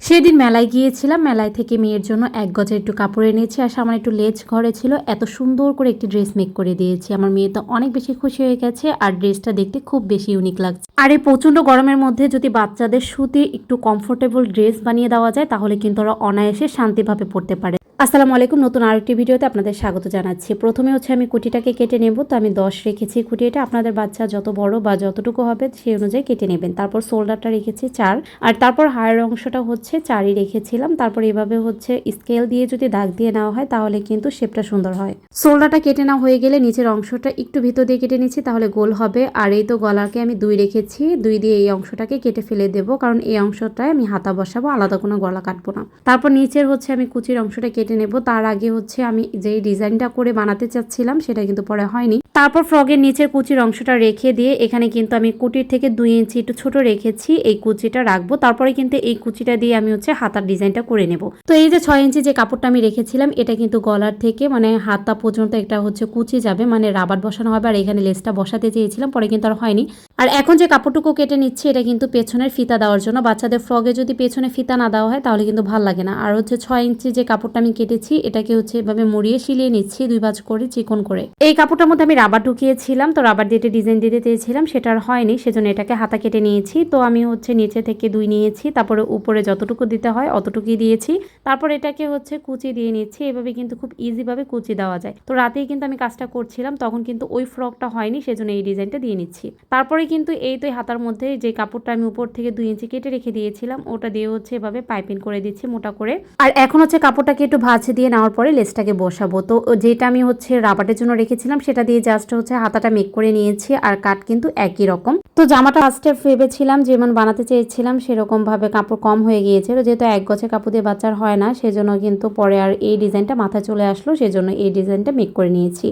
সেদিন মেলায় গিয়েছিলাম। মেলায় থেকে মেয়ের জন্য এক গজের একটু কাপড় এনেছি আর সামনে একটু লেজ ঘরে ছিল। এত সুন্দর করে একটি ড্রেস মেক করে দিয়েছি। আমার মেয়ে তো অনেক বেশি খুশি হয়ে গেছে আর ড্রেসটা দেখতে খুব বেশি ইউনিক লাগছে। আর এই প্রচণ্ড গরমের মধ্যে যদি বাচ্চাদের সুতির একটু কমফোর্টেবল ড্রেস বানিয়ে দেওয়া যায়, তাহলে কিন্তু ওরা অনায়াসে শান্তিভাবে পড়তে পারে। আসসালামু আলাইকুম। নতুন আরেকটি ভিডিওতে আপনাদের স্বাগত জানাচ্ছি। প্রথমে হচ্ছে আমি কুটিটাকে কেটে নেব। তো আমি দশ রেখেছি কুটিটা। আপনাদের বাচ্চা যত বড় বা যতটুকু হবে সেই অনুযায়ী কেটে নেবেন। তারপর শোল্ডারটা রেখেছি চার। আর তারপর হায়ের অংশটা হচ্ছে চারই রেখেছিলাম। তারপর এভাবে হচ্ছে স্কেল দিয়ে যদি দাগ দিয়ে নেওয়া হয় তাহলে কিন্তু শেপটা সুন্দর হয়। শোল্ডারটা কেটে নেওয়া হয়ে গেলে নিচের অংশটা একটু ভিতর দিয়ে কেটে নিচ্ছি, তাহলে গোল হবে। আর এই তো গলাকে আমি দুই রেখেছি। দুই দিয়ে এই অংশটাকে কেটে ফেলে দেবো। কারণ এই অংশটায় আমি হাতা বসাবো, আলাদা কোনো গলা কাটবো না। তারপর নিচের হচ্ছে আমি কুচির অংশটা কেটে নেব। তার আগে হচ্ছে আমি যেই ডিজাইনটা করে বানাতে চাচ্ছিলাম, সেটা কিন্তু পরে হয়নি। তারপর ফ্রগের নিচের কুচির অংশটা রেখে দিয়ে এখানে কিন্তু আমি কুটির থেকে দুই ইঞ্চি একটু ছোট রেখেছি, এই কুচিটা রাখব। তারপরে কিন্তু এই কুচিটা দিয়ে আমি হচ্ছে হাতার ডিজাইনটা করে নেব। তো এই যে ছয় ইঞ্চি যে কাপড়টা আমি রেখেছিলাম, এটা কিন্তু গলার থেকে মানে হাতা পর্যন্ত একটা হচ্ছে কুচি যাবে মানে রাবার বসানো হবে। আর এখানে লেসটা বসাতে চেয়েছিলাম, পরে কিন্তু আর হয়নি। আর এখন যে কাপড়টুকু কেটে নিচ্ছি, এটা কিন্তু পেছনের ফিতা দেওয়ার জন্য। বাচ্চাদের ফ্রগে যদি পেছনে ফিতা না দেওয়া হয়, তাহলে কিন্তু ভালো লাগে না। আর হচ্ছে ছয় ইঞ্চি যে কাপড়টা আমি কেটেছি, এটাকে হচ্ছে এভাবে মুড়িয়ে শিলিয়ে নিচ্ছি, দুই ভাঁজ করে, চিকন করে। এই কাপড়টার মধ্যে আমি রাবার ঢুকিয়েছিলাম। তো রাবার দিয়ে ডিজাইন দিতে চেয়েছিলাম সেটা আর হয়নি। সেজন্য এটাকে হাতা কেটে নিয়েছি। তো আমি হচ্ছে নিচে থেকে দুই নিয়েছি, তারপরে উপরে যতটুকু দিতে হয়, অতটুকুই দিয়েছি। তারপর এটাকে হচ্ছে কুচি দিয়ে নিচ্ছি। এভাবে কিন্তু খুব ইজিভাবে কুচি দেওয়া যায়। তো রাতেই কিন্তু আমি কাজটা করছিলাম, তখন কিন্তু ওই ফ্রকটা হয়নি, সেজন্য এই ডিজাইনটা দিয়ে নিচ্ছি। তারপরে কিন্তু এই তো হাতার মধ্যে যে কাপড়টা আমি উপর থেকে দুই ইঞ্চি কেটে রেখে দিয়েছিলাম, ওটা দিয়ে হচ্ছে এভাবে পাইপিং করে দিচ্ছি মোটা করে। আর এখন হচ্ছে কাপড়টাকে একটু ভাঁজে দিয়ে নেওয়ার পরে লেসটাকে বসাবো। তো যেটা আমি হচ্ছে রাবারের জন্য রেখেছিলাম, সেটা দিয়ে জাস্ট হচ্ছে হাতাটা মেক করে নিয়েছি আর কাট কিন্তু একই রকম। তো জামাটা ফার্স্টে ভেবেছিলাম, যেমন বানাতে চেয়েছিলাম সেরকম ভাবে কাপড় কম হয়ে গিয়েছিল। যেহেতু এক গছে কাপড় দিয়ে বাচ্চার হয় না, সেজন্য কিন্তু পরে আর এই ডিজাইনটা মাথায় চলে আসলো, সেজন্য এই ডিজাইনটা মেক করে নিয়েছি।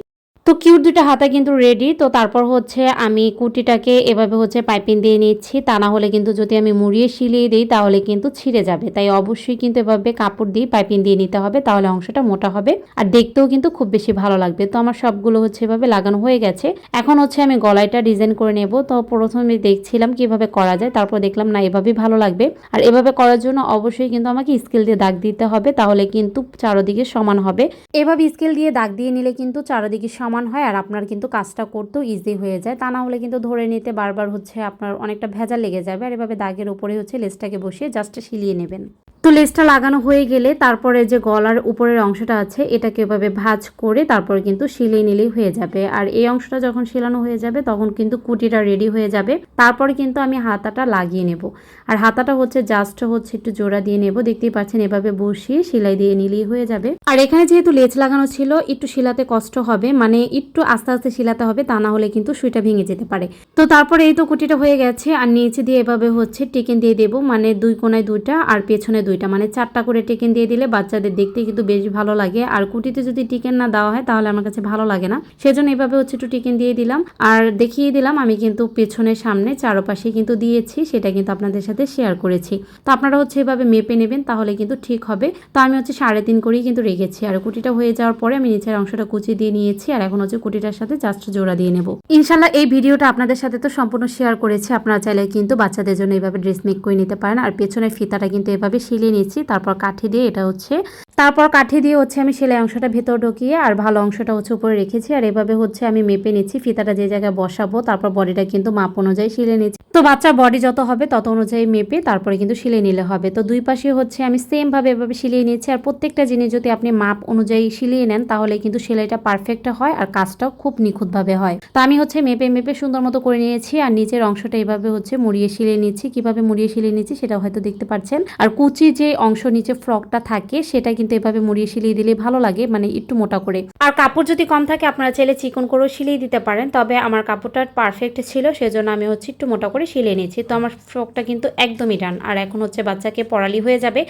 তো কিউট দুটো হাতা কিন্তু রেডি তো তারপর হচ্ছে আমি কুটিটাকে এভাবে হচ্ছে পাইপিং দিয়ে নিচ্ছি, তা না হলে কিন্তু যদি আমি মুড়িয়ে শিলিয়ে দিই তাহলে কিন্তু ছিঁড়ে যাবে। তাই অবশ্যই কিন্তু এভাবে কাপড় দিয়ে পাইপিং দিয়ে নিতে হবে, তাহলে অংশটা মোটা হবে আর দেখতেও কিন্তু খুব বেশি ভালো লাগবে। তো আমার সবগুলো হচ্ছে এভাবে লাগানো হয়ে গেছে। এখন হচ্ছে আমি গলাইটা ডিজাইন করে নেব। তো প্রথমে দেখছিলাম কীভাবে করা যায়, তারপর দেখলাম না, এভাবেই ভালো লাগবে। আর এভাবে করার জন্য অবশ্যই কিন্তু আমাকে স্কেল দিয়ে দাগ দিতে হবে, তাহলে কিন্তু চারোদিকে সমান হবে। এভাবে স্কেল দিয়ে দাগ দিয়ে নিলে কিন্তু চারোদিকে সমান হয় আর আপনার কিন্তু কাজটা করতেও ইজি হয়ে যায়। তা না হলে কিন্তু ধরে নিতে বারবার হচ্ছে আপনার অনেকটা ভেজা লেগে যাবে আর এভাবে দাগের উপরে হচ্ছে লেসটাকে বসিয়ে জাস্ট শিলিয়ে নেবেন। তো লেসটা লাগানো হয়ে গেলে তারপরে যে গলার উপরের অংশটা আছে, এটাকে এভাবে ভাঁজ করে তারপরে কিন্তু শিলিয়ে নিলেই হয়ে যাবে। আর এই অংশটা যখন শিলানো হয়ে যাবে, তখন কিন্তু কুটিটা রেডি হয়ে যাবে। তারপরে কিন্তু আমি হাতাটা লাগিয়ে নেব। আর হাতাটা হচ্ছে জাস্ট হচ্ছে একটু জোড়া দিয়ে নেব। দেখতেই পাচ্ছেন এভাবে বসিয়ে সেলাই দিয়ে নিলেই হয়ে যাবে। আর এখানে যেহেতু লেজ লাগানো ছিল, একটু শিলাতে কষ্ট হবে। মানে একটু আস্তে আস্তে শিলাতে হবে, তা না হলে কিন্তু সুইটা ভেঙে যেতে পারে। তো তারপরে এই তো কুটিটা হয়ে গেছে। আর নিচে দিয়ে এভাবে হচ্ছে টেকেন দিয়ে দেবো। মানে দুই কোনায় দুইটা আর পেছনে দুইটা মানে চারটা করে টেকেন দিয়ে দিলে বাচ্চাদের দেখতে কিন্তু বেশ ভালো লাগে। আর কুটিতে যদি টিকেন না দেওয়া হয়, তাহলে আমার কাছে ভালো লাগে না। সেজন্য এভাবে হচ্ছে একটু টিকেন দিয়ে দিলাম। আর দেখিয়ে দিলাম, আমি কিন্তু পেছনের সামনে চারপাশে কিন্তু দিয়েছি, সেটা কিন্তু আপনাদের সাথে শেয়ার করেছি। তো আপনারা হচ্ছে এভাবে মেপে নেবেন, তাহলে কিন্তু ঠিক হবে। তো আমি হচ্ছে সাড়ে তিন করেই কিন্তু রেখেছি। আর কুটিটা হয়ে যাওয়ার পরে আমি নিচের অংশটা কুচি দিয়ে নিয়েছি, আর এখন হচ্ছে কুটিটার সাথে জাস্ট জোড়া দিয়ে নেব। ইনশাল্লাহ এই ভিডিওটা আপনাদের সাথে তো সম্পূর্ণ শেয়ার করেছি। আপনারা চাইলে কিন্তু বাচ্চাদের জন্য এইভাবে ড্রেস মেক করে নিতে পারেন। আর পেছনের ফিতাটা কিন্তু এভাবে শিলিয়ে নিয়েছি তারপর কাঠি দিয়ে এটা হচ্ছে তারপর কাঠি দিয়ে হচ্ছে আমি সেলাই অংশটা ভেতর ঢুকিয়ে আর ভালো অংশটা হচ্ছে উপরে রেখেছি আর এভাবে হচ্ছে আমি মেপে নিচ্ছি, ফিতাটা যে জায়গায় বসাবো, তারপর বডিটা কিন্তু মাপ অনুযায়ী শিলে নিচ্ছি। তো বাচ্চার বডি যত হবে তত অনুযায়ী মেপে তারপরে কিন্তু শিলে নিলে হবে। তো দুই পাশে হচ্ছে আমি সেম ভাবে এভাবে শিলিয়ে নিচ্ছি আর প্রত্যেকটা জিনিস যদি আপনি মাপ অনুযায়ী শিলিয়ে নেন তাহলে কিন্তু সেলাইটা পারফেক্ট হয় আর কাজটাও খুব নিখুঁতভাবে হয়। তো আমি হচ্ছে মেপে মেপে সুন্দর মতো করে নিয়েছি আর নিচের অংশটা এভাবে হচ্ছে মুড়িয়ে শিলিয়ে নিচ্ছি। কীভাবে মুড়িয়ে শিলিয়ে নিচ্ছি সেটা হয়তো দেখতে পাচ্ছেন। আর কুচি যে অংশ নিচে ফ্রকটা থাকে সেটা কিন্তু এভাবে মুড়িয়ে শিলিয়ে দিলে ভালো লাগে মানে একটু মোটা করে। আর কাপড় যদি কম থাকে, আপনারা চাইলে চিকন করেও শিলিয়ে দিতে পারেন, তবে আমার কাপড়টা পারফেক্ট ছিল, সেজন্য আমি হচ্ছে একটু মোটা করে শিলিয়ে নিয়েছি। তো আমার ফ্রকটা কিন্তু একদমই ডান, আর এখন হচ্ছে বাচ্চাকে পড়ালি হয়ে যাবে।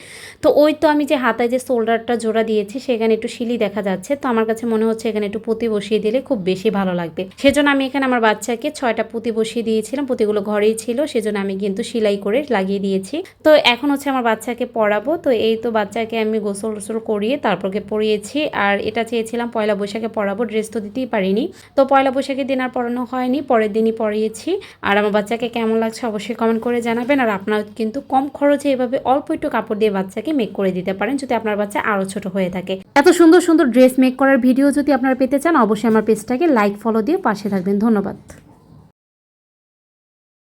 তো ওই তো আমি যে হাতায় যে শোল্ডারটা জোড়া দিয়েছি, সেখানে একটু শিলি দেখা যাচ্ছে। তো আমার কাছে মনে হচ্ছে এখানে একটু পুঁতি বসিয়ে দিলে খুব বেশি ভালো লাগবে। সেজন্য আমি এখানে আমার বাচ্চাকে ছয়টা পুঁতি বসিয়ে দিয়েছিলাম, পুঁতিগুলো ঘরেই ছিল, সেজন্য আমি কিন্তু সেলাই করে লাগিয়ে দিয়েছি। তো এখন হচ্ছে আমার বাচ্চাকে পড়াবো তো এই তো বাচ্চাকে আমি গোসল গোসল করিয়ে তারপরকে পরিয়েছি। আর এটা চেয়েছিলাম পয়লা বৈশাখে পরাবো ড্রেস তো দিতেই পারিনি। তো পয়লা বৈশাখের দিন আর পরানো হয়নি, পরের দিনই পরিয়েছি। আর আমার বাচ্চাকে কেমন লাগছে অবশ্যই কমেন্ট করে জানাবেন। আর আপনারা কিন্তু কম খরচে এভাবে অল্প একটু কাপড় দিয়ে বাচ্চাকে মেক করে দিতে পারেন, যদি আপনার বাচ্চা আরও ছোট হয়ে থাকে। এত সুন্দর সুন্দর ড্রেস মেক করার ভিডিও যদি আপনারা পেতে চান, অবশ্যই আমার পেজটাকে লাইক ফলো দিয়ে পাশে থাকবেন। ধন্যবাদ।